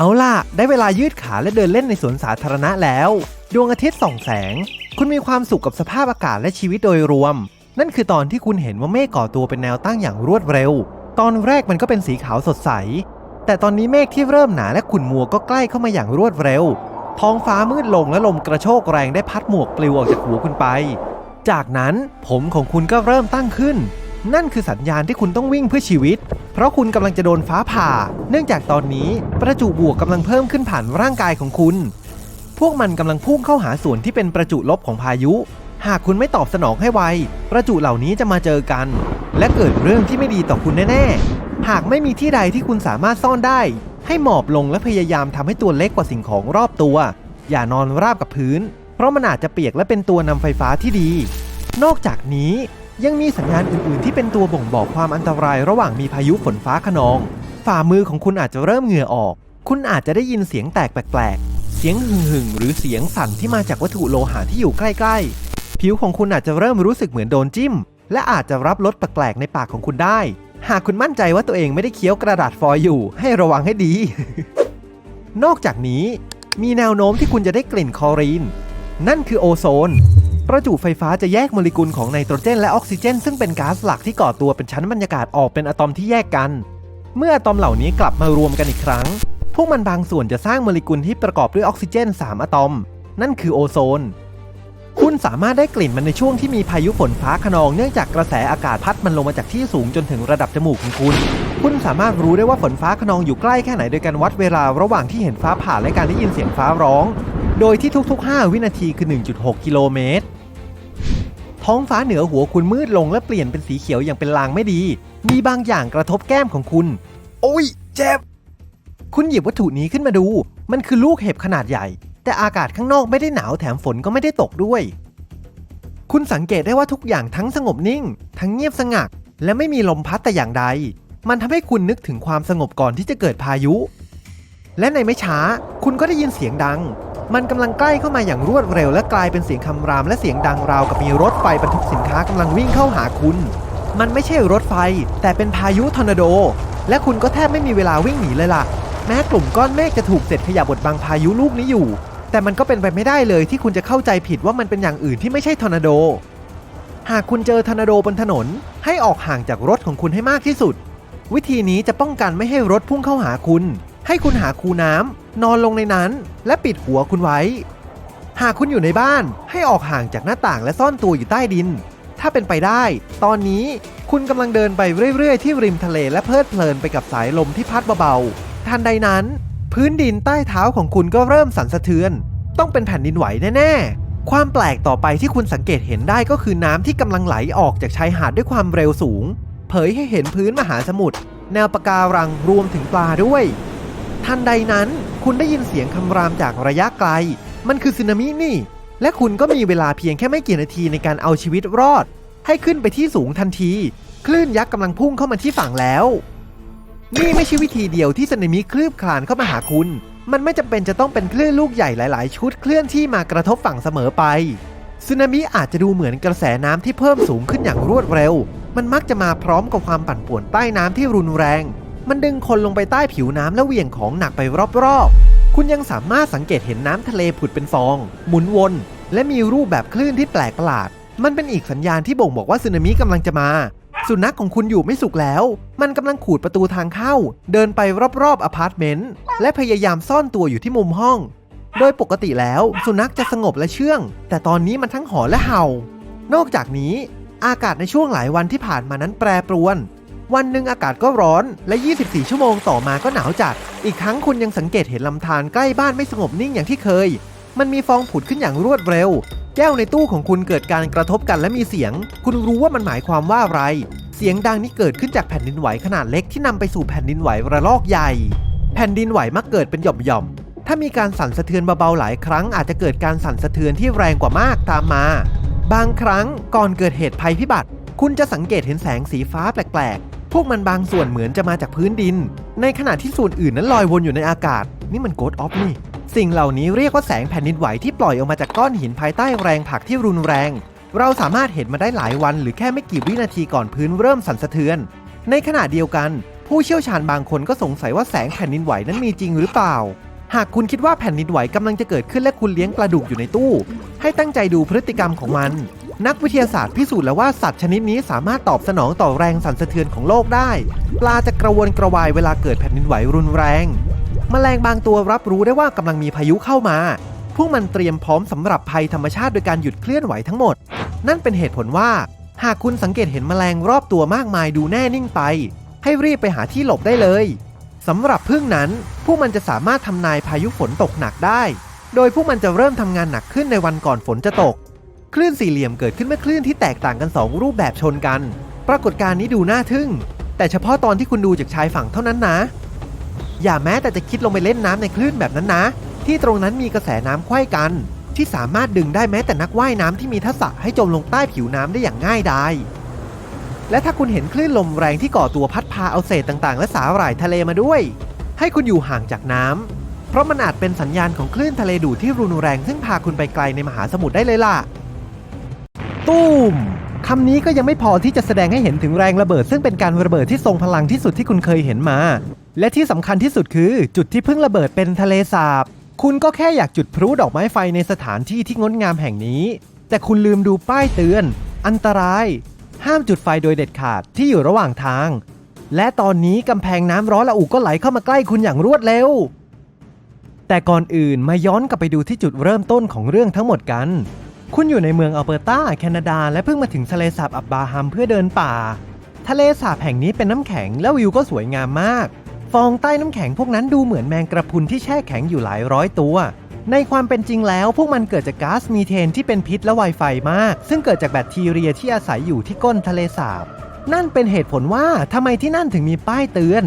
เอาล่ะ ได้เวลายืดขาและเดินเล่นในสวนสาธารณะแล้ว ดวงอาทิตย์ส่องแสง คุณมีความสุขกับสภาพอากาศและชีวิตโดยรวม นั่นคือตอนที่คุณเห็นว่าเมฆก่อตัวเป็นแนวตั้งอย่างรวดเร็ว ตอนแรกมันก็เป็นสีขาวสดใส แต่ตอนนี้เมฆที่เริ่มหนาและขุ่นมัวก็ใกล้เข้ามาอย่างรวดเร็ว ท้องฟ้ามืดลงและลมกระโชกแรงได้พัดหมวกปลิวออกจากหัวคุณไป จากนั้นผมของคุณก็เริ่มตั้งขึ้น นั่นคือสัญญาณที่คุณต้องวิ่งเพื่อชีวิต เพราะคุณกำลังจะโดนฟ้าผ่า เนื่องจากตอนนี้ประจุบวกกำลังเพิ่มขึ้นผ่านร่างกายของคุณ พวกมันกำลังพุ่งเข้าหาส่วนที่เป็นประจุลบของพายุ หากคุณไม่ตอบสนองให้ไว ประจุเหล่านี้จะมาเจอกัน และเกิดเรื่องที่ไม่ดีต่อคุณแน่ๆ หากไม่มีที่ใดที่คุณสามารถซ่อนได้ ให้หมอบลงและพยายามทำให้ตัวเล็กกว่าสิ่งของรอบตัว อย่านอนราบกับพื้น เพราะมันอาจจะเปียกและเป็นตัวนำไฟฟ้าที่ดี นอกจากนี้ ยังมีสัญญาณอื่น ๆ ที่เป็นตัวบ่งบอกความอันตรายระหว่างมีพายุฝนฟ้าขนอง ฝ่ามือของคุณอาจจะเริ่มเหงื่อออก คุณอาจจะได้ยินเสียงแตกแปลก ๆ เสียงหึ่งหึ่งๆหรือเสียงสั่นที่มาจากวัตถุโลหะที่อยู่ใกล้ ๆ ผิวของคุณอาจจะเริ่มรู้สึกเหมือนโดนจิ้ม และอาจจะรับรสแปลก ๆ ในปากของคุณได้ หากคุณมั่นใจว่าตัวเองไม่ได้เคี้ยวกระดาษฟอยล์อยู่ ให้ระวังให้ดี นอกจากนี้ มีแนวโน้มที่คุณจะได้กลิ่นคลอรีน นั่นคือโอโซน ประจุไฟฟ้าจะแยกโมเลกุลของไนโตรเจนและออกซิเจน ซึ่งเป็นก๊าซหลักที่ก่อตัวเป็นชั้นบรรยากาศออกเป็นอะตอมที่แยกกัน เมื่ออะตอมเหล่านี้กลับมารวมกันอีกครั้ง พวกมันบางส่วนจะสร้างโมเลกุลที่ประกอบด้วยออกซิเจน 3 อะตอม นั่นคือโอโซน คุณสามารถได้กลิ่นมันในช่วงที่มีพายุฝนฟ้าขนองเนื่องจากกระแสอากาศพัดมันลงมาจากที่สูงจนถึงระดับจมูกของคุณ คุณสามารถรู้ได้ว่าฝนฟ้าขนองอยู่ใกล้แค่ไหนโดยการวัดเวลาระหว่างที่เห็นฟ้าผ่าและการได้ยินเสียงฟ้าร้อง โดยที่ทุกๆ 5 วินาทีคือ 1.6 กิโลเมตร ท้องฟ้าเหนือหัวคุณมืดลงและเปลี่ยนเป็นสีเขียวอย่างเป็นลางไม่ดี มีบางอย่างกระทบแก้มของคุณ โอ้ย เจ็บ คุณหยิบวัตถุนี้ขึ้นมาดู มันคือลูกเห็บขนาดใหญ่ แต่อากาศข้างนอกไม่ได้หนาวแถมฝนก็ไม่ได้ตกด้วย คุณสังเกตได้ว่าทุกอย่างทั้งสงบนิ่ง ทั้งเงียบสงักและไม่มีลมพัดแต่อย่างใด มันทำให้คุณนึกถึงความสงบก่อนที่จะเกิดพายุ และในไม่ช้า คุณก็ได้ยินเสียงดัง มันกำลังใกล้เข้ามาอย่างรวดเร็วและกลายเป็นเสียงคำรามและเสียงดังราวกับมีรถไฟบรรทุกสินค้ากำลังวิ่งเข้าหาคุณ มันไม่ใช่รถไฟ แต่เป็นพายุทอร์นาโด และคุณก็แทบไม่มีเวลาวิ่งหนีเลยล่ะ แม้กลุ่มก้อนเมฆจะถูกเสร็จขยะบดบังพายุลูกนี้อยู่ แต่มันก็เป็นไปไม่ได้เลยที่คุณจะเข้าใจผิดว่ามันเป็นอย่างอื่นที่ไม่ใช่ทอร์นาโด หากคุณเจอทอร์นาโดบนถนน ให้ออกห่างจากรถของคุณให้มากที่สุด วิธีนี้จะป้องกันไม่ให้รถพุ่งเข้าหาคุณ ให้คุณหาคูน้ำ นอนลงในนั้น และปิดหัวคุณไว้ หากคุณอยู่ในบ้านให้ออกห่างจากหน้าต่างและซ่อนตัวอยู่ใต้ดิน ถ้าเป็นไปได้ ตอนนี้คุณกำลังเดินไปเรื่อยๆ ที่ริมทะเลและเพลิดเพลินไปกับสายลมที่พัดเบาๆทันใดนั้น พื้นดินใต้เท้าของคุณก็เริ่มสั่นสะเทือน ต้องเป็นแผ่นดินไหวแน่ๆ ความแปลกต่อไปที่คุณสังเกตเห็นได้ก็คือน้ำที่กำลังไหลออกจากชายหาดด้วยความเร็วสูง เผยให้เห็นพื้นมหาสมุทรแนวปะการังรวมถึงปลาด้วย ทันใดนั้น คุณได้ยินเสียงคำรามจากระยะไกล มันคือสึนามินี่ และคุณก็มีเวลาเพียงแค่ไม่กี่นาทีในการเอาชีวิตรอด ให้ขึ้นไปที่สูงทันที คลื่นยักษ์กำลังพุ่งเข้ามาที่ฝั่งแล้ว นี่ไม่ใช่วิธีเดียวที่สึนามิคลืบคลานเข้ามาหาคุณ มันไม่จำเป็นจะต้องเป็นคลื่นลูกใหญ่หลาย ๆ ชุดเคลื่อนที่มากระทบฝั่งเสมอไปสึนามิอาจจะดูเหมือนกระแสน้ำที่เพิ่มสูงขึ้นอย่างรวดเร็ว มันมักจะมาพร้อมกับความปั่นป่วนใต้น้ำที่รุนแรง มันดึงคนลงไปใต้ผิวน้ำและเหวี่ยงของหนักไปรอบๆ คุณยังสามารถสังเกตเห็นน้ำทะเลผุดเป็นฟอง หมุนวน และมีรูปแบบคลื่นที่แปลกประหลาด มันเป็นอีกสัญญาณที่บ่งบอกว่าสึนามิกำลังจะมา สุนัขของคุณอยู่ไม่สุขแล้ว มันกำลังขูดประตูทางเข้า เดินไปรอบๆอพาร์ตเมนต์และพยายามซ่อนตัวอยู่ที่มุมห้อง โดยปกติแล้วสุนัขจะสงบและเชื่อง แต่ตอนนี้มันทั้งหอนและเห่า นอกจากนี้ อากาศในช่วงหลายวันที่ผ่านมานั้นแปรปรวน วันหนึ่งอากาศก็ร้อนและ 24 ชั่วโมงต่อมาก็หนาวจัด อีกทั้งคุณยังสังเกตเห็นลำธารใกล้บ้านไม่สงบนิ่งอย่างที่เคย มันมีฟองผุดขึ้นอย่างรวดเร็ว แก้วในตู้ของคุณเกิดการกระทบกันและมีเสียง คุณรู้ว่ามันหมายความว่าอะไร เสียงดังนี้เกิดขึ้นจากแผ่นดินไหวขนาดเล็กที่นำไปสู่แผ่นดินไหวระลอกใหญ่ แผ่นดินไหวมักเกิดเป็นหย่อมๆถ้ามีการสั่นสะเทือนเบาๆหลายครั้ง อาจจะเกิดการสั่นสะเทือนที่แรงกว่ามากตามมา บางครั้งก่อนเกิดเหตุภัยพิบัติ คุณจะสังเกตเห็นแสงสีฟ้าแปลกๆ พวกมันบางส่วนเหมือนจะมาจากพื้นดิน ในขณะที่ส่วนอื่นนั้นลอยวนอยู่ในอากาศ นี่มันโกดออฟนี่ สิ่งเหล่านี้เรียกว่าแสงแผ่นดินไหวที่ปล่อยออกมาจากก้อนหินภายใต้แรงผลักที่รุนแรง เราสามารถเห็นมาได้หลายวันหรือแค่ไม่กี่วินาทีก่อนพื้นเริ่มสั่นสะเทือน ในขณะเดียวกัน ผู้เชี่ยวชาญบางคนก็สงสัยว่าแสงแผ่นดินไหวนั้นมีจริงหรือเปล่า หากคุณคิดว่าแผ่นดินไหวกำลังจะเกิดขึ้นและคุณเลี้ยงปลาดุกอยู่ในตู้ ให้ตั้งใจดูพฤติกรรมของมัน นักวิทยาศาสตร์พิสูจน์แล้วว่าสัตว์ชนิดนี้สามารถตอบสนองต่อแรงสั่นสะเทือนของโลกได้ ปลาจะกระวนกระวายเวลาเกิดแผ่นดินไหวรุนแรงแมลงบางตัวรับรู้ได้ว่ากำลังมีพายุเข้ามา พวกมันเตรียมพร้อมสำหรับภัยธรรมชาติโดยการหยุดเคลื่อนไหวทั้งหมด นั่นเป็นเหตุผลว่า หากคุณสังเกตเห็นแมลงรอบตัวมากมายดูแน่นิ่งไป ให้รีบไปหาที่หลบได้เลยสำหรับพึ่งนั้น พวกมันจะสามารถทำนายพายุฝนตกหนักได้ โดยพวกมันจะเริ่มทำงานหนักขึ้นในวันก่อนฝนจะตก คลื่นสี่เหลี่ยมเกิดขึ้นเมื่อคลื่นที่แตกต่างกัน 2 รูปแบบชนกัน ปรากฏการณ์นี้ดูน่าทึ่ง แต่เฉพาะตอนที่คุณดูจากชายฝั่งเท่านั้นนะ อย่าแม้แต่จะคิดลงไปเล่นน้ำในคลื่นแบบนั้นนะ ที่ตรงนั้นมีกระแสน้ำไขว้กัน ที่สามารถดึงได้แม้แต่นักว่ายน้ำที่มีทักษะให้จมลงใต้ผิวน้ำได้อย่างง่ายดายและถ้าคุณเห็นคลื่นลมแรงที่ก่อตัวพัดพาเอาเศษต่างๆ และสาหร่ายทะเลมาด้วย ให้คุณอยู่ห่างจากน้ำเพราะมันอาจเป็นสัญญาณของคลื่นทะเลดูดที่รุนแรงซึ่งพาคุณไปไกลในมหาสมุทรได้เลยล่ะ ตูมคำนี้ก็ยังไม่พอที่จะแสดงให้เห็นถึงแรงระเบิด ซึ่งเป็นการระเบิดที่ทรงพลังที่สุดที่คุณเคยเห็นมา และที่สำคัญที่สุดคือ จุดที่เพิ่งระเบิดเป็นทะเลสาบ คุณก็แค่อยากจุดพลุดอกไม้ไฟในสถานที่ที่งดงามแห่งนี้ แต่คุณลืมดูป้ายเตือน อันตราย ห้ามจุดไฟโดยเด็ดขาดที่อยู่ระหว่างทาง และตอนนี้กำแพงน้ำร้อนละอุก็ไหลเข้ามาใกล้คุณอย่างรวดเร็ว แต่ก่อนอื่นมาย้อนกลับไปดูที่จุดเริ่มต้นของเรื่องทั้งหมดกัน คุณอยู่ในเมืองอัลเบอร์ตาแคนาดา และเพิ่งมาถึงทะเลสาบอับบาฮัมเพื่อเดินป่า ทะเลสาบแห่งนี้เป็นน้ำแข็งและวิวก็สวยงามมาก ฟองใต้น้ำแข็งพวกนั้นดูเหมือนแมงกระพุนที่แช่แข็งอยู่หลายร้อยตัว ในความเป็นจริงแล้วพวกมันเกิดจากก๊าซมีเทนที่เป็นพิษและไวไฟมาก ซึ่งเกิดจากแบคทีเรียที่อาศัยอยู่ที่ก้นทะเลสาบ นั่นเป็นเหตุผลว่าทำไมที่นั่นถึงมีป้ายเตือน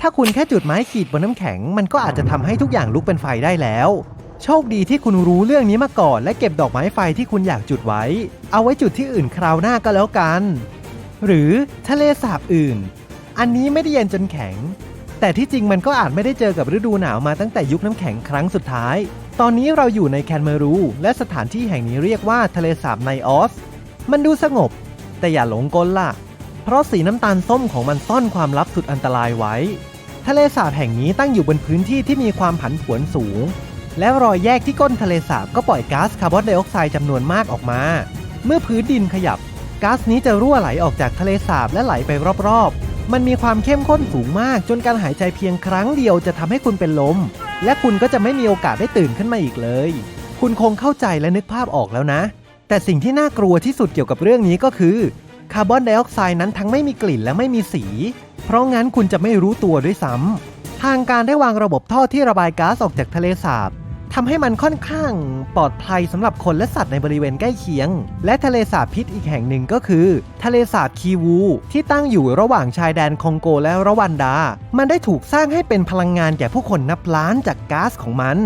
ถ้าคุณแค่จุดไม้ขีดบนน้ำแข็ง มันก็อาจจะทำให้ทุกอย่างลุกเป็นไฟได้แล้ว โชคดีที่คุณรู้เรื่องนี้มาก่อน และเก็บดอกไม้ไฟที่คุณอยากจุดไว้ เอาไว้จุดที่อื่นคราวหน้าก็แล้วกัน หรือทะเลสาบอื่น อันนี้ไม่ได้เย็นจนแข็ง แต่ที่จริงมันก็อาจไม่ได้เจอกับฤดูหนาวมาตั้งแต่ยุคน้ำแข็งครั้งสุดท้าย ตอนนี้เราอยู่ในแคนเมรู และสถานที่แห่งนี้เรียกว่าทะเลสาบไนออส มันดูสงบ แต่อย่าหลงกลล่ะ เพราะสีน้ำตาลส้มของมันซ่อนความลับสุดอันตรายไว้ ทะเลสาบแห่งนี้ตั้งอยู่บนพื้นที่ที่มีความผันผวนสูง และรอยแยกที่ก้นทะเลสาบก็ปล่อยก๊าซคาร์บอนไดออกไซด์จำนวนมากออกมา เมื่อพื้นดินขยับก๊าซนี้จะรั่วไหลออกจากทะเลสาบและไหลไปรอบๆ มันมีความเข้มข้นสูงมาก จนการหายใจเพียงครั้งเดียวจะทำให้คุณเป็นลม และคุณก็จะไม่มีโอกาสได้ตื่นขึ้นมาอีกเลย คุณคงเข้าใจและนึกภาพออกแล้วนะ แต่สิ่งที่น่ากลัวที่สุดเกี่ยวกับเรื่องนี้ก็คือคาร์บอนไดออกไซด์นั้นทั้งไม่มีกลิ่นและไม่มีสี เพราะงั้นคุณจะไม่รู้ตัวด้วยซ้ำทางการได้วางระบบท่อที่ระบายก๊าซออกจากทะเลสาบ ทำให้มันค่อนข้างปลอดภัยสำหรับคนและสัตว์ในบริเวณใกล้เคียง และทะเลสาบพิษอีกแห่งหนึ่งก็คือ ทะเลสาบคีวูที่ตั้งอยู่ระหว่างชายแดนคองโกและรวันดา มันได้ถูกสร้างให้เป็นพลังงานแก่ผู้คนนับล้านจากก๊าซของมัน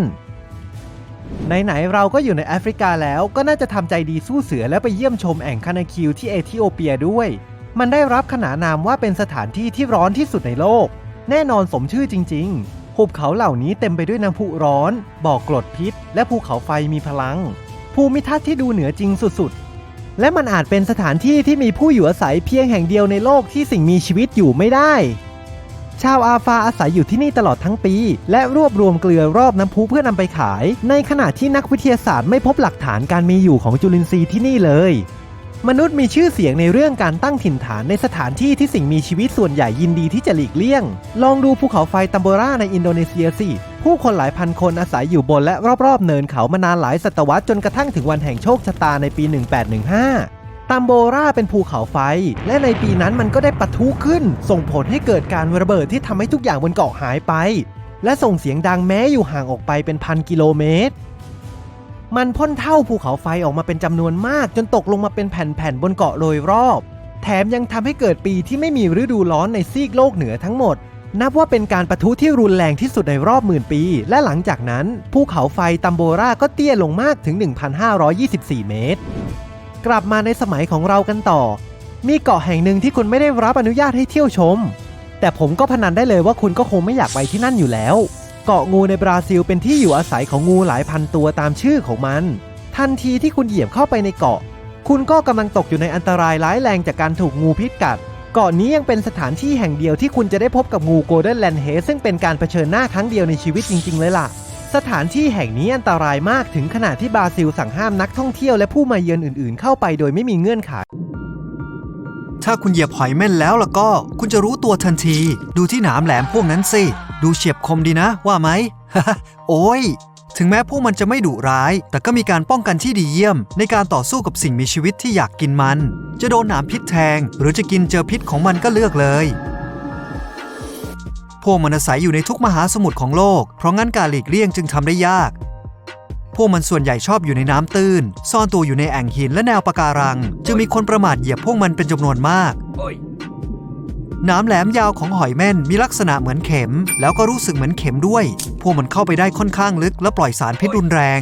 ไหนๆเราก็อยู่ในแอฟริกาแล้วก็น่าจะทำใจดีสู้เสือและไปเยี่ยมชมแอ่งคานาคิวที่เอธิโอเปียด้วย มันได้รับขนานนามว่าเป็นสถานที่ที่ร้อนที่สุดในโลก แน่นอนสมชื่อจริง ๆ หุบเขาเหล่านี้เต็มไปด้วยน้ำพุร้อน บ่อกรดพิษ และภูเขาไฟมีพลัง ภูมิทัศน์ที่ดูเหนือจริงสุดๆ และมันอาจเป็นสถานที่ที่มีผู้อยู่อาศัยเพียงแห่งเดียวในโลกที่สิ่งมีชีวิตอยู่ไม่ได้ ชาวอาฟาอาศัยอยู่ที่นี่ตลอดทั้งปี และรวบรวมเกลือรอบน้ำพุเพื่อนำไปขาย ในขณะที่นักวิทยาศาสตร์ไม่พบหลักฐานการมีอยู่ของจุลินทรีย์ที่นี่เลย มนุษย์มีชื่อเสียงในเรื่องการตั้งถิ่นฐานในสถานที่ที่สิ่งมีชีวิตส่วนใหญ่ยินดีที่จะหลีกเลี่ยง ลองดูภูเขาไฟตัมโบราในอินโดนีเซียสิ ผู้คนหลายพันคนอาศัยอยู่บนและรอบๆ เนินเขามานานหลายศตวรรษจนกระทั่งถึงวันแห่งโชคชะตาในปี 1815ตัมโบราเป็นภูเขาไฟ และในปีนั้นมันก็ได้ปะทุขึ้น ส่งผลให้เกิดการระเบิดที่ทำให้ทุกอย่างบนเกาะหายไป และส่งเสียงดังแม้อยู่ห่างออกไปเป็นพันกิโลเมตร มันพ่นเท่าภูเขาไฟออกมาเป็นจำนวนมาก จนตกลงมาเป็นแผ่นๆบนเกาะโดยรอบ แถมยังทำให้เกิดปีที่ไม่มีฤดูร้อนในซีกโลกเหนือทั้งหมด นับว่าเป็นการประทุที่รุนแรงที่สุดในรอบหมื่นปี และหลังจากนั้นภูเขาไฟตัมโบราก็เตี้ยลงมากถึง 1,524 เมตร กลับมาในสมัยของเรากันต่อ มีเกาะแห่งหนึ่งที่คุณไม่ได้รับอนุญาตให้เที่ยวชม แต่ผมก็พนันได้เลยว่าคุณก็คงไม่อยากไปที่นั่นอยู่แล้ว เกาะงูในบราซิลเป็นที่อยู่อาศัยของงูหลายพันตัวตามชื่อของมัน ทันทีที่คุณเหยียบเข้าไปในเกาะ คุณก็กำลังตกอยู่ในอันตรายร้ายแรงจากการถูกงูพิษกัด เกาะนี้ยังเป็นสถานที่แห่งเดียวที่คุณจะได้พบกับงูโกลเด้นแลนเฮซึ่งเป็นการเผชิญหน้าครั้งเดียวในชีวิตจริง ๆ เลยล่ะ สถานที่แห่งนี้อันตรายมากถึงขนาดที่บราซิลสั่งห้ามนักท่องเที่ยวและผู้มาเยือนอื่น ๆ เข้าไปโดยไม่มีเงื่อนไขถ้าคุณเหยียบหอยเม่นแล้วล่ะก็ คุณจะรู้ตัวทันที ดูที่หนามแหลมพวกนั้นสิ ดูเฉียบคมดีนะ ว่าไหม โอ้ย ถึงแม้พวกมันจะไม่ดุร้าย แต่ก็มีการป้องกันที่ดีเยี่ยม ในการต่อสู้กับสิ่งมีชีวิตที่อยากกินมัน จะโดนหนามพิษแทง หรือจะกินเจอพิษของมันก็เลือกเลย พวกมันอาศัยอยู่ในทุกมหาสมุทรของโลก เพราะงั้นการหลีกเลี่ยงจึงทำได้ยากพวกมันส่วนใหญ่ชอบอยู่ในน้ำตื้น ซ่อนตัวอยู่ในแอ่งหินและแนวปะการัง จึงมีคนประมาทเหยียบพวกมันเป็นจำนวนมาก น้ำแหลมยาวของหอยเม่นมีลักษณะเหมือนเข็ม แล้วก็รู้สึกเหมือนเข็มด้วย พวกมันเข้าไปได้ค่อนข้างลึกและปล่อยสารพิษรุนแรง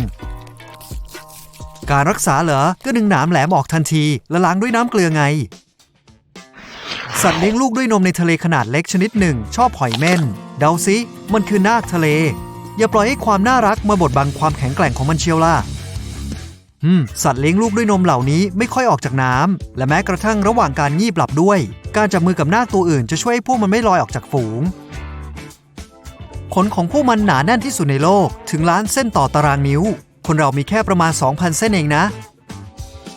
การรักษาเหรอ ก็ดึงหนามแหลมออกทันที และล้างด้วยน้ำเกลือไง สัตว์เลี้ยงลูกด้วยนมในทะเลขนาดเล็กชนิดหนึ่ง ชอบหอยเม่น เดาซิ มันคือนาคทะเล อย่าปล่อยให้ความน่ารักมาบดบังความแข็งแกร่งของมันเชียวล่ะ สัตว์เลี้ยงลูกด้วยนมเหล่านี้ไม่ค่อยออกจากน้ำและแม้กระทั่งระหว่างการงีบหลับด้วย การจับมือกับนาคตัวอื่นจะช่วยให้พวกมันไม่ลอยออกจากฝูง ขนของพวกมันหนาแน่นที่สุดในโลกถึงล้านเส้นต่อตารางนิ้ว คนเรามีแค่ประมาณ 2,000 เส้นเองนะ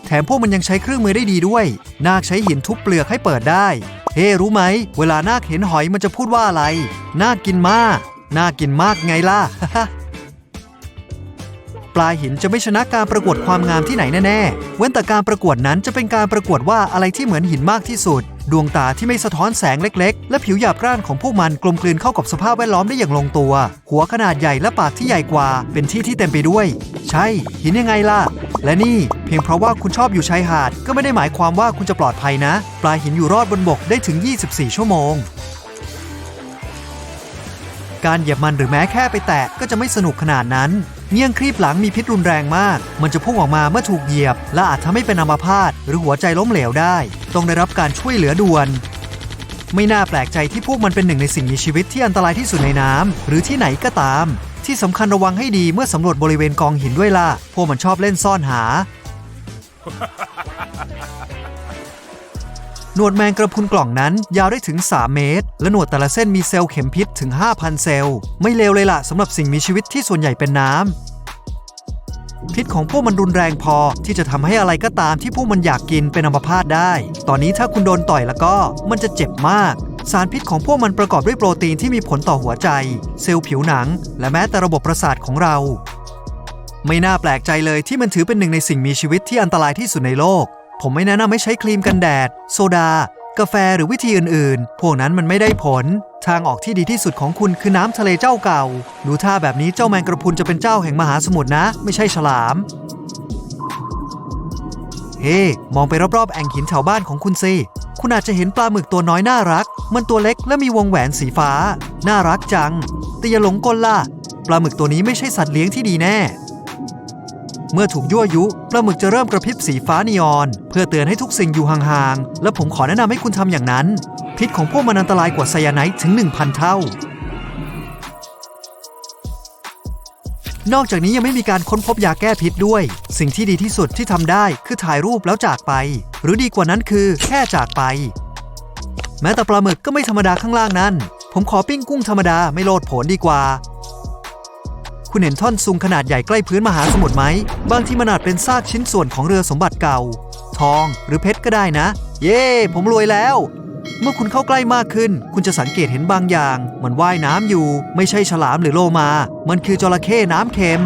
แถมพวกมันยังใช้เครื่องมือได้ดีด้วย นาคใช้หินทุบเปลือกให้เปิดได้ เฮ้รู้ไหม เวลานาคเห็นหอยมันจะพูดว่าอะไร นาคกินมาก นาคกินมากไงล่ะ ปลาหินจะไม่ชนะการประกวดความงามที่ไหนแน่ๆ เว้นแต่การประกวดนั้นจะเป็นการประกวดว่าอะไรที่เหมือนหินมากที่สุด ดวงตาที่ไม่สะท้อนแสงเล็กๆ และผิวหยาบกร้านของพวกมันกลมกลืนเข้ากับสภาพแวดล้อมได้อย่างลงตัว หัวขนาดใหญ่และปากที่ใหญ่กว่า เป็นที่ที่เต็มไปด้วย ใช่ หินยังไงล่ะ และนี่เพียงเพราะว่าคุณชอบอยู่ชายหาด ก็ไม่ได้หมายความว่าคุณจะปลอดภัยนะ ปลาหินอยู่รอดบนบกได้ถึง 24 ชั่วโมงการเหยียบมันหรือแม้แค่ไปแตะก็จะไม่สนุกขนาดนั้น เงี้ยงครีบหลังมีพิษรุนแรงมาก มันจะพุ่งออกมาเมื่อถูกเหยียบ และอาจทำให้เป็นอัมพาตหรือหัวใจล้มเหลวได้ ต้องได้รับการช่วยเหลือด่วน ไม่น่าแปลกใจที่พวกมันเป็นหนึ่งในสิ่งมีชีวิตที่อันตรายที่สุดในน้ำหรือที่ไหนก็ตาม ที่สำคัญระวังให้ดีเมื่อสำรวจบริเวณกองหินด้วยล่ะ พวกมันชอบเล่นซ่อนหา หนวดแมงกระพุนกล่องนั้นยาวได้ถึง 3 เมตร และหนวดแต่ละเส้นมีเซลล์เข็มพิษถึง 5,000 เซลล์ ไม่เลวเลยล่ะสำหรับสิ่งมีชีวิตที่ส่วนใหญ่เป็นน้ำ พิษของพวกมันรุนแรงพอที่จะทำให้อะไรก็ตามที่พวกมันอยากกินเป็นอัมพาตได้ ตอนนี้ถ้าคุณโดนต่อยแล้วก็มันจะเจ็บมาก สารพิษของพวกมันประกอบด้วยโปรตีนที่มีผลต่อหัวใจ เซลล์ผิวหนัง และแม้แต่ระบบประสาทของเราไม่น่าแปลกใจเลยที่มันถือเป็นหนึ่งในสิ่งมีชีวิตที่อันตรายที่สุดในโลก ผมไม่แนะนำให้ใช้ครีมกันแดด โซดา กาแฟหรือวิธีอื่นๆ พวกนั้นมันไม่ได้ผล ทางออกที่ดีที่สุดของคุณคือน้ำทะเลเจ้าเก่า ดูท่าแบบนี้เจ้าแมงกระพุนจะเป็นเจ้าแห่งมหาสมุทรนะ ไม่ใช่ฉลาม เฮ้มองไปรอบๆ แอ่งหินแถวบ้านของคุณสิคุณอาจจะเห็นปลาหมึกตัวน้อยน่ารัก มันตัวเล็กและมีวงแหวนสีฟ้า น่ารักจัง แต่อย่าหลงกลล่ะ ปลาหมึกตัวนี้ไม่ใช่สัตว์เลี้ยงที่ดีแน่ เมื่อถูกยั่วยุปลาหมึกจะเริ่มกระพริบสีฟ้านีออน เพื่อเตือนให้ทุกสิ่งอยู่ห่างๆ และผมขอแนะนำให้คุณทำอย่างนั้น พิษของพวกมันอันตรายกว่าไซยาไนด์ถึง 1,000 เท่า นอกจากนี้ยังไม่มีการค้นพบยาแก้พิษด้วย สิ่งที่ดีที่สุดที่ทำได้คือถ่ายรูปแล้วจากไป หรือดีกว่านั้นคือแค่จากไป แม้แต่ปลาหมึกก็ไม่ธรรมดาข้างล่างนั้น ผมขอปิ้งกุ้งธรรมดาไม่โลดโผนดีกว่า คุณเห็นท่อนซุงขนาดใหญ่ใกล้พื้นมหาสมุทรไหม บางที่มันอาจเป็นซากชิ้นส่วนของเรือสมบัติเก่า ทองหรือเพชรก็ได้นะ เย้ผมรวยแล้ว เมื่อคุณเข้าใกล้มากขึ้น คุณจะสังเกตเห็นบางอย่าง มันว่ายน้ำอยู่ ไม่ใช่ฉลามหรือโลมา มันคือจระเข้น้ำเค็ม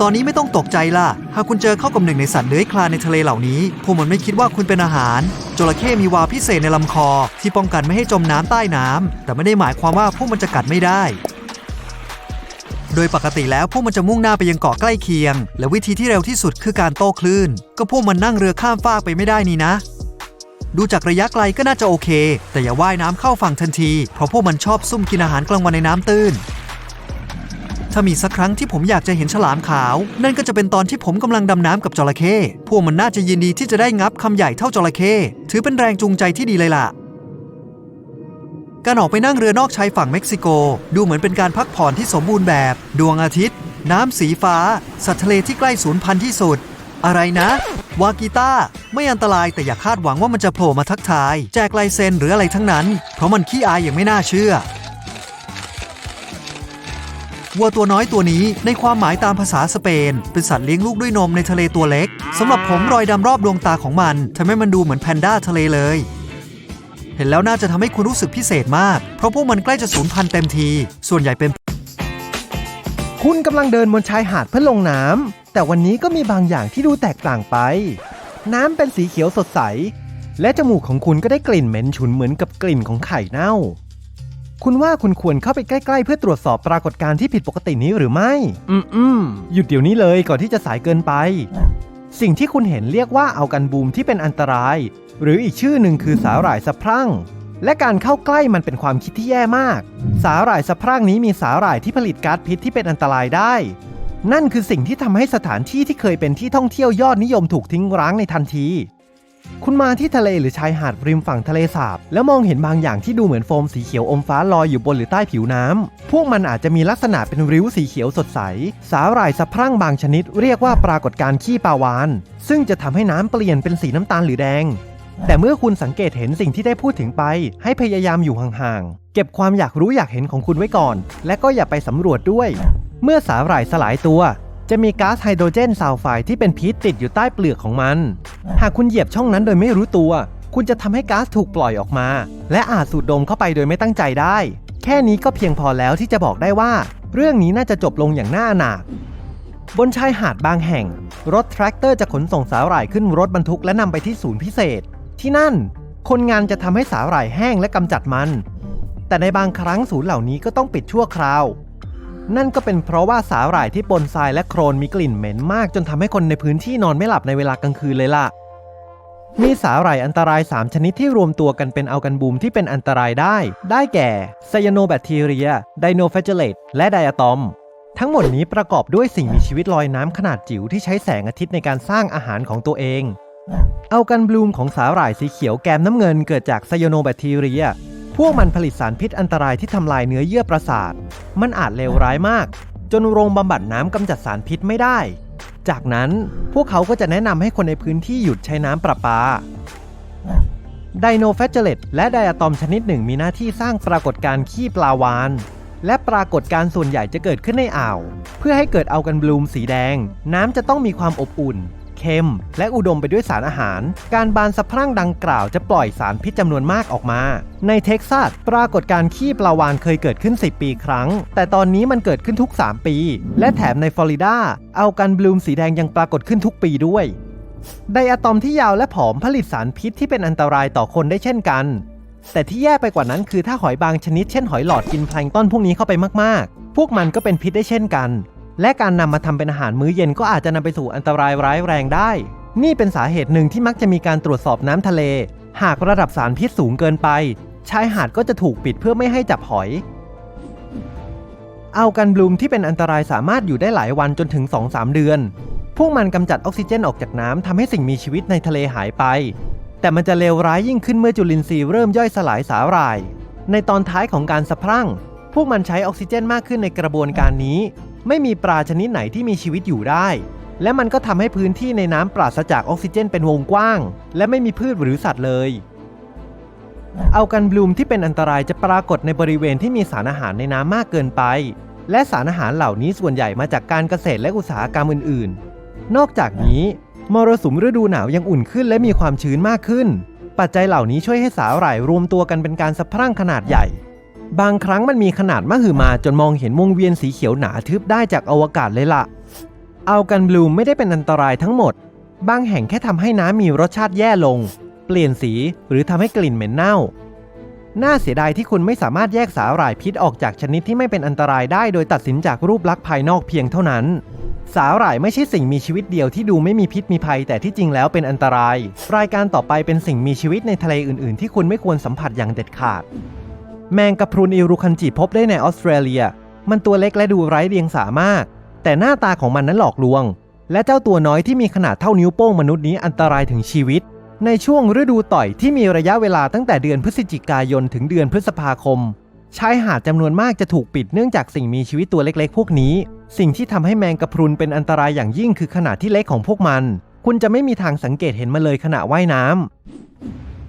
ตอนนี้ไม่ต้องตกใจล่ะ หากคุณเจอเข้ากับหนึ่งในสัตว์เลื้อยคลานในทะเลเหล่านี้พวกมันไม่คิดว่าคุณเป็นอาหารจระเข้มีวาพิเศษในลำคอ ที่ป้องกันไม่ให้จมน้ำใต้น้ำแต่ไม่ได้หมายความว่าพวกมันจะกัดไม่ได้ ดยปกติแล้วพวกมันจะมุ่งหน้าไปยังเกาะใกล้เคียง และวิธีที่เร็วที่สุดคือการโต้คลื่น ก็พวกมันนั่งเรือข้ามฟากไปไม่ได้นี่นะ ดูจากระยะไกลก็น่าจะโอเค แต่อย่าว่ายน้ำเข้าฝั่งทันที เพราะพวกมันชอบซุ่มกินอาหารกลางวันในน้ำตื้น ถ้ามีสักครั้งที่ผมอยากจะเห็นฉลามขาว นั่นก็จะเป็นตอนที่ผมกำลังดำน้ำกับจระเข้พวกมันน่าจะยินดีที่จะได้งับคำใหญ่เท่าจระเข้ถือเป็นแรงจูงใจที่ดีเลยล่ะ การออกไปนั่งเรือนอกชายฝั่งเม็กซิโก ดูเหมือนเป็นการพักผ่อนที่สมบูรณ์แบบ ดวงอาทิตย์ น้ำสีฟ้า สัตว์ทะเลที่ใกล้สูญพันธุ์ที่สุด อะไรนะ วากีต้า ไม่อันตรายแต่อย่าคาดหวังว่ามันจะโผล่มาทักทาย แจกลายเซ็นหรืออะไรทั้งนั้น เพราะมันขี้อายอย่างไม่น่าเชื่อวัวตัวน้อยตัวนี้ในความหมายตามภาษาสเปน เป็นสัตว์เลี้ยงลูกด้วยนมในทะเลตัวเล็กสำหรับผมรอยดำรอบดวงตาของมันทำให้มันดูเหมือนแพนด้าทะเลเลย ห็นแล้วน่าจะทำให้คุณรู้สึกพิเศษมาก เพราะพวกมันใกล้จะสูญพันธุ์เต็มที ส่วนใหญ่เป็น คุณกำลังเดินบนชายหาดเพื่อลงน้ำแต่วันนี้ก็มีบางอย่างที่ดูแตกต่างไป น้ำเป็นสีเขียวสดใส และจมูกของคุณก็ได้กลิ่นเหม็นฉุนเหมือนกับกลิ่นของไข่เน่า คุณว่าคุณควรเข้าไปใกล้ๆ เพื่อตรวจสอบปรากฏการณ์ที่ผิดปกตินี้หรือไม่ อืมอืมหยุดเดี๋ยวนี้เลยก่อนที่จะสายเกินไป สิ่งที่คุณเห็นเรียกว่าเอากันบูมที่เป็นอันตราย หรืออีกชื่อหนึ่งคือสาหร่ายสะพรั่ง และการเข้าใกล้มันเป็นความคิดที่แย่มาก สาหร่ายสะพรั่งนี้มีสาหร่ายที่ผลิตก๊าซพิษที่เป็นอันตรายได้ นั่นคือสิ่งที่ทำให้สถานที่ที่เคยเป็นที่ท่องเที่ยวยอดนิยมถูกทิ้งร้างในทันที คุณมาที่ทะเลหรือชายหาดริมฝั่งทะเลสาบ แล้วมองเห็นบางอย่างที่ดูเหมือนโฟมสีเขียวอมฟ้าลอยอยู่บนหรือใต้ผิวน้ำพวกมันอาจจะมีลักษณะเป็นริ้วสีเขียวสดใส สาหร่ายสะพรั่งบางชนิดเรียกว่าปรากฏการณ์ขี้ปลาวาน ซึ่งจะทำให้น้ำเปลี่ยนเป็นสีน้ำตาลหรือแดง แต่เมื่อคุณสังเกตเห็นสิ่งที่ได้พูดถึงไป ให้พยายามอยู่ห่างๆ เก็บความอยากรู้อยากเห็นของคุณไว้ก่อน และก็อย่าไปสำรวจด้วย เมื่อสาหร่ายสลายตัว จะมีก๊าซไฮโดรเจนซัลไฟด์ที่เป็นพิษติดอยู่ใต้เปลือกของมัน หากคุณเหยียบช่องนั้นโดยไม่รู้ตัว คุณจะทำให้ก๊าซถูกปล่อยออกมา และอาจสูดดมเข้าไปโดยไม่ตั้งใจได้ แค่นี้ก็เพียงพอแล้วที่จะบอกได้ว่า เรื่องนี้น่าจะจบลงอย่างน่าอนาถบนชายหาดบางแห่ง รถแทรกเตอร์จะขนส่งสาหร่ายขึ้นรถบรรทุกและนำไปที่ศูนย์พิเศษ ที่นั่น คนงานจะทำให้สาหร่ายแห้งและกำจัดมัน แต่ในบางครั้งศูนย์เหล่านี้ก็ต้องปิดชั่วคราว นั่นก็เป็นเพราะว่าสาหร่ายที่ปนทรายและโครนมีกลิ่นเหม็นมาก จนทำให้คนในพื้นที่นอนไม่หลับในเวลากลางคืนเลยล่ะ มีสาหร่ายอันตราย 3 ชนิดที่รวมตัวกันเป็นอัลกันบูมที่เป็นอันตรายได้ ได้แก่ไซยาโนแบคทีเรีย ไดโนแฟจเลตและไดอะตอมทั้งหมดนี้ประกอบด้วยสิ่งมีชีวิตลอยน้ำขนาดจิ๋วที่ใช้แสงอาทิตย์ในการสร้างอาหารของตัวเอง เอากันบลูมของสาหร่ายสีเขียวแกมน้ำเงินเกิดจากไซโยโนแบคทีเรีย วกมันผลิตสารพิษอันตรายที่ทำลายเนื้อเยื่อประสาท มันอาจเลวร้ายมาก จนโรงบำบัดน้ำกำจัดสารพิษไม่ได้ จากนั้นพวกเขาก็จะแนะนำให้คนในพื้นที่หยุดใช้น้ำประปาไดโนแฟจเลตและไดอะตอมชนิดหนึ่งมีหน้าที่สร้างปรากฏการณ์ขี้ปลาวานและปรากฏการณ์ส่วนใหญ่จะเกิดขึ้นในอ่าว เพื่อให้เกิดเอากันบลูมสีแดง น้ำจะต้องมีความอบอุ่น เค็ม และอุดมไปด้วยสารอาหาร การบานสะพรั่งดังกล่าวจะปล่อยสารพิษจำนวนมากออกมา ในเท็กซัสปรากฏการขี้ปลาวานเคยเกิดขึ้น 10 ปีครั้ง แต่ตอนนี้มันเกิดขึ้นทุก 3 ปี และแถมในฟลอริดาเอากันบลูมสีแดงยังปรากฏขึ้นทุกปีด้วย ไดอะตอมที่ยาวและผอมผลิตสารพิษที่เป็นอันตรายต่อคนได้เช่นกัน แต่ที่แย่ไปกว่านั้นคือถ้าหอยบางชนิดเช่นหอยหลอดกินแพลงต้นพวกนี้เข้าไปมากๆ พวกมันก็เป็นพิษได้เช่นกัน และการนำมาทำเป็นอาหารมื้อเย็นก็อาจจะนำไปสู่อันตรายร้ายแรงได้ นี่เป็นสาเหตุหนึ่งที่มักจะมีการตรวจสอบน้ำทะเล หากระดับสารพิษสูงเกินไป ชายหาดก็จะถูกปิดเพื่อไม่ให้จับหอย เอากันบลูมที่เป็นอันตรายสามารถอยู่ได้หลายวันจนถึง 2-3 เดือน พวกมันกำจัดออกซิเจนออกจากน้ำทำให้สิ่งมีชีวิตในทะเลหายไป แต่มันจะเลวร้ายยิ่งขึ้นเมื่อจุลินทรีย์เริ่มย่อยสลายสาหร่าย ในตอนท้ายของการสะพรั่ง พวกมันใช้ออกซิเจนมากขึ้นในกระบวนการนี้ ไม่มีปลาชนิดไหนที่มีชีวิตอยู่ได้ และมันก็ทำให้พื้นที่ในน้ำปราศจากออกซิเจนเป็นวงกว้าง และไม่มีพืชหรือสัตว์เลย เอากันบลูมที่เป็นอันตรายจะปรากฏในบริเวณที่มีสารอาหารในน้ำมากเกินไป และสารอาหารเหล่านี้ส่วนใหญ่มาจากการเกษตรและอุตสาหกรรมอื่น ๆ นอกจากนี้มรสุมฤดูหนาวยังอุ่นขึ้นและมีความชื้นมากขึ้น ปัจจัยเหล่านี้ช่วยให้สาหร่ายรวมตัวกันเป็นการสะพรั่งขนาดใหญ่ บางครั้งมันมีขนาดมหึมาจนมองเห็นวงเวียนสีเขียวหนาทึบได้จากอวกาศเลยล่ะ เอากันบลูมไม่ได้เป็นอันตรายทั้งหมด บางแห่งแค่ทำให้น้ำมีรสชาติแย่ลง เปลี่ยนสีหรือทำให้กลิ่นเหม็นเน่า น่าเสียดายที่คุณไม่สามารถแยกสาหร่ายพิษออกจากชนิดที่ไม่เป็นอันตรายได้โดยตัดสินจากรูปลักษณ์ภายนอกเพียงเท่านั้นสาหร่ายไม่ใช่สิ่งมีชีวิตเดียวที่ดูไม่มีพิษมีภัยแต่ที่จริงแล้วเป็นอันตราย รายการต่อไปเป็นสิ่งมีชีวิตในทะเลอื่น ๆ ที่คุณไม่ควรสัมผัสอย่างเด็ดขาด แมงกะพรุนอิรุคันจิพบได้ในออสเตรเลีย มันตัวเล็กและดูไร้เดียงสามาก แต่หน้าตาของมันนั้นหลอกลวง และเจ้าตัวน้อยที่มีขนาดเท่านิ้วโป้งมนุษย์นี้อันตรายถึงชีวิต ในช่วงฤดูต่อยที่มีระยะเวลาตั้งแต่เดือนพฤศจิกายนถึงเดือนพฤษภาคม ชายหาดจำนวนมากจะถูกปิดเนื่องจากสิ่งมีชีวิตตัวเล็กๆ พวกนี้ สิ่งที่ทำให้แมงกะพรุนเป็นอันตรายอย่างยิ่งคือขนาดที่เล็กของพวกมัน คุณจะไม่มีทางสังเกตเห็นมันเลยขณะว่ายน้ำ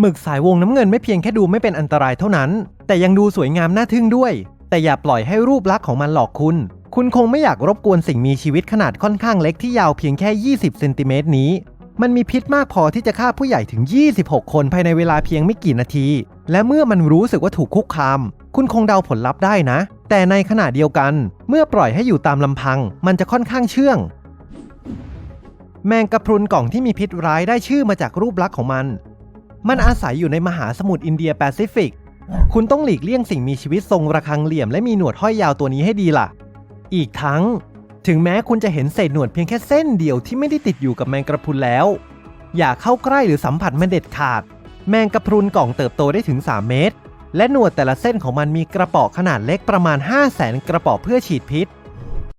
หมึกสายวงน้ำเงินไม่เพียงแค่ดูไม่เป็นอันตรายเท่านั้น แต่ยังดูสวยงามน่าทึ่งด้วย แต่อย่าปล่อยให้รูปลักษณ์ของมันหลอกคุณ คุณคงไม่อยากรบกวนสิ่งมีชีวิตขนาดค่อนข้างเล็กที่ยาวเพียงแค่ 20เซนติเมตรนี้ มันมีพิษมากพอที่จะฆ่าผู้ใหญ่ถึง 26 คนภายในเวลาเพียงไม่กี่นาที และเมื่อมันรู้สึกว่าถูกคุกคาม คุณคงเดาผลลัพธ์ได้นะ แต่ในขณะเดียวกัน เมื่อปล่อยให้อยู่ตามลำพัง มันจะค่อนข้างเชื่องแมงกะพรุนกล่องที่มีพิษร้ายได้ชื่อมาจากรูปลักษณ์ของมัน มันอาศัยอยู่ในมหาสมุทรอินเดียแปซิฟิก คุณต้องหลีกเลี่ยงสิ่งมีชีวิตทรงระฆังเหลี่ยมและมีหนวดห้อยยาวตัวนี้ให้ดีล่ะ อีกทั้ง ถึงแม้คุณจะเห็นเศษหนวดเพียงแค่เส้นเดียวที่ไม่ได้ติดอยู่กับแมงกระพรุนแล้ว อย่าเข้าใกล้หรือสัมผัสมันเด็ดขาด แมงกระพรุนกล่องเติบโตได้ถึง 3 เมตร และหนวดแต่ละเส้นของมันมีกระป๋อขนาดเล็กประมาณ 5 0 0แสนกระป๋อเพื่อฉีดพิษ